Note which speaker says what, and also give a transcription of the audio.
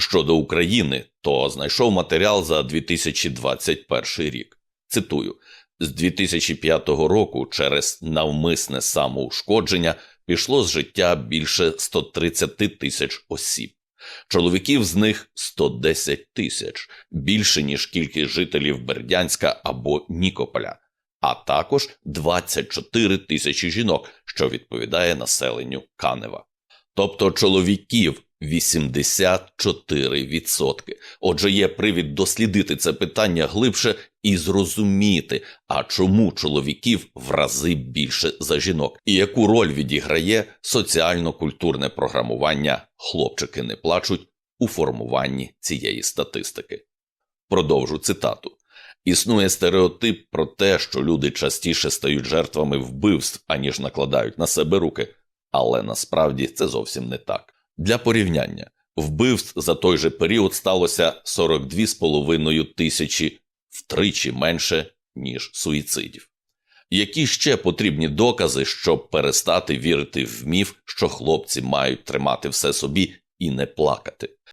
Speaker 1: Щодо України, то знайшов матеріал за 2021 рік. Цитую: з 2005 року через навмисне самоушкодження пішло з життя більше 130 тисяч осіб. Чоловіків з них 110 тисяч, більше ніж кількість жителів Бердянська або Нікополя, а також 24 тисячі жінок, що відповідає населенню Канева. Тобто чоловіків 84%. Отже, є привід дослідити це питання глибше і зрозуміти, а чому чоловіків в рази більше за жінок, і яку роль відіграє соціально-культурне програмування Хлопчики не плачуть у формуванні цієї статистики. Продовжу цитату. Існує стереотип про те, що люди частіше стають жертвами вбивств, аніж накладають на себе руки, але насправді це зовсім не так. Для порівняння, вбивств за той же період сталося 42,5 тисячі втричі менше, ніж суїцидів. Які ще потрібні докази, щоб перестати вірити в міф, що хлопці мають тримати все собі і не плакати?